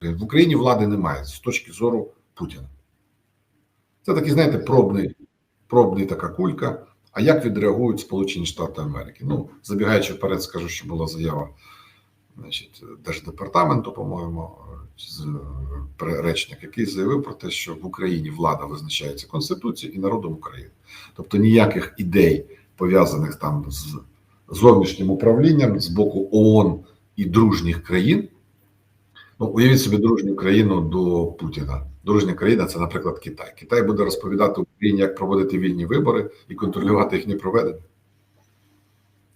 В Україні влади немає з точки зору Путіна. Це такий, знаєте, пробний, пробний така кулька. А як відреагують Сполучені Штати Америки? Ну, забігаючи вперед, скажу, що була заява значить, Держдепартаменту, по-моєму, е, речник, який заявив про те, що в Україні влада визначається Конституцією і народом України. Тобто ніяких ідей, пов'язаних там з зовнішнім управлінням з боку ООН і дружніх країн. Ну, уявіть собі дружню країну до Путіна. Дружня країна це, наприклад, Китай. Китай буде розповідати Україні, як проводити вільні вибори і контролювати їхнє проведення.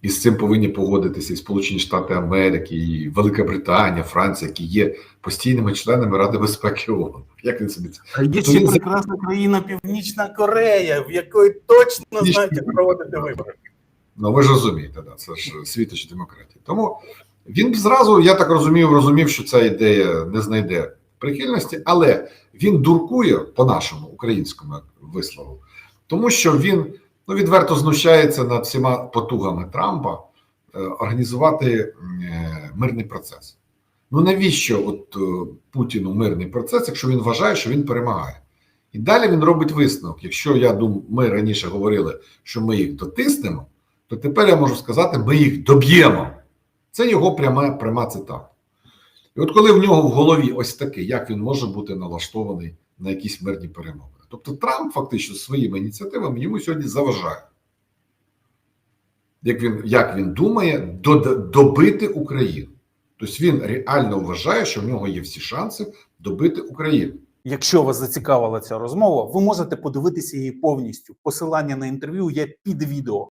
І з цим повинні погодитися і Сполучені Штати Америки, і Велика Британія, Франція, які є постійними членами Ради безпеки ООН. Як він собі це? А є ще він- прекрасна країна Північна Корея, в якої точно знають, як проводити вибори. Ну ви ж розумієте, да, це ж світоч демократії. Тому він зразу, я так розумів, розумів, що ця ідея не знайде прихильності, але він дуркує по нашому українському вислову, тому що він ну, відверто знущається над всіма потугами Трампа е, організувати е, мирний процес. Ну навіщо от е, Путіну мирний процес, якщо він вважає, що він перемагає? І далі він робить висновок. Якщо я думаю, ми раніше говорили, що ми їх дотиснемо, то тепер я можу сказати, ми їх доб'ємо. Це його пряма, пряма цитата. І от коли в нього в голові ось таке, як він може бути налаштований на якісь мирні перемовини? Тобто Трамп фактично своїми ініціативами йому сьогодні заважає. Як він, як він думає, добити Україну. Тобто він реально вважає, що в нього є всі шанси добити Україну. Якщо вас зацікавила ця розмова, ви можете подивитися її повністю. Посилання на інтерв'ю є під відео.